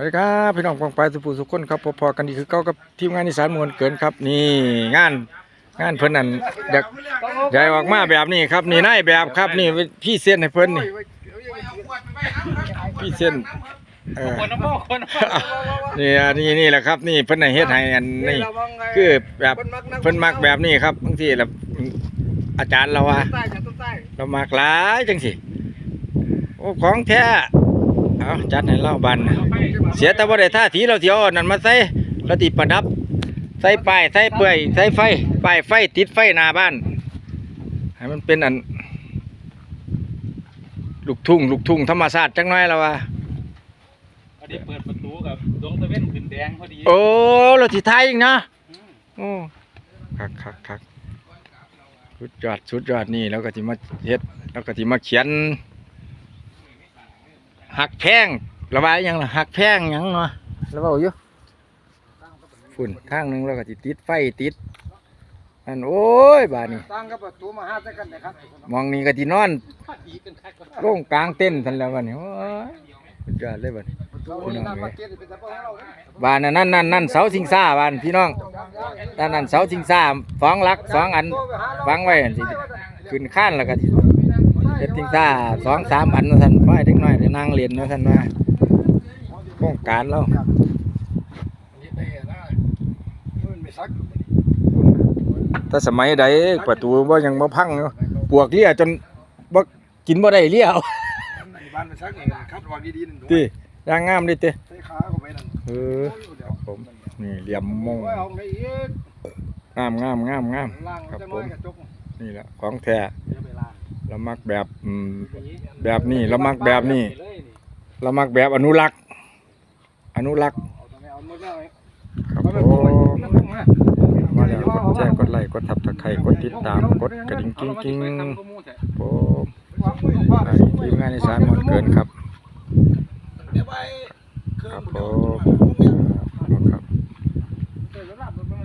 สวัสดีครับพี่น้องกองปลายสุภูสุขคนครับพอๆกันดีคือเก้ากับทีมงานอีสานมวลเกินครับ นี่งานงานเพิ่นนั่นอยากใหญ่ออกมาแบบนี้ครับ นี่นายแบบครับ นี่พี่เส้นให้เพิ่นนี่พี่เส้นเออคนน้ำพ่อคนน้ำพ่อนี่อะนี่นี่แหละครับนี่เพิ่นให้เฮ็ดให้อันนี่คือแบบเพิ่นมักแบบนี้ครับบางทีแบบอาจารย์เราว่าใต้จากต้นใต้เรามากหลายจังสิโอ้ของแท้ เอาจัดให้เราบัน เสียแต่ว่าได้ท่าทีเราเสียวนั่นมาใส่เราติดประดับ ใส่ป้ายใส่เปื่อยใส่ไฟป้ายไฟติดไฟหน้าบ้านให้มันเป็นอัน ลูกทุ่งลูกทุ่งธรรมชาติจังน้อยแล้วว่าพอดีเปิดประตูกับดวงตะเว้นขึ้นแดงพอดีโอ้เราสิทายอีกนะโอ้คักคักคักสุดยอดสุดยอดนี่แล้วก็ที่มาเฮ็ดแล้วก็ที่มาเขียน หักแพงระบายหยังล่ะหักแพงหยังเนาะระบายอยู่ฝุ่นทางหนึงแล้วก็สิติดไฟติดอันโอ้ยบาดนี้ตั้งกับประตูมาห้าสักกันนะครับมองนี่ก็ที่นอนพอดีกันคักกับโล่งกลางเต้นทันแล้วบัดนี้โอ้ยสุดยอดเลยบัดนี้ประตูนี่น้ำมาเก็ตเป็นตะปองเราบ้านนั่นนั่นนั่นเสาสิงซ่าบ้านพี่น้องด้านนั้นเสาสิงซ่าสองหลักสองอันวางไว้หั่นสิขึ้นข้านแล้วก็สิ เฮ็ดสิงซ่าสองสามอันว่าซั่นไฟเด็กน้อยได้นั่งเรียนว่าซั่นว่าโครงการเราแต่สมัยใดประตูบ่ยังบ่พังอยู่ปวกเลี้ยจนบ่กินบ่ได้เลี้ยเอาบ้านมันซักเองคัดวางดีๆหนึ่งติย่างงามดิติใส่ขาเข้าไปนั่นเออครับผมนี่เหลี่ยมมงเอาไปอีกงามงามงามงามล่างครับจะผน้อยมกระจกนี่แหละของแท้ เรามักแบบอืมแบบนี้เรามักแบบนี้เรามักแบบอนุรักษ์ อนุรักษ์ครับผมมาแล้วกดแชร์กดไลค์กดทับตะไคร้กดติดตามกดกระดิ่งกิ้งกิ้งผมวางมือวางอ่าทีมงานในสารหมดเกินครับ ครับผมครับ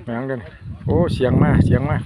แม่งเดินโอ้เสียงมาเสียงมา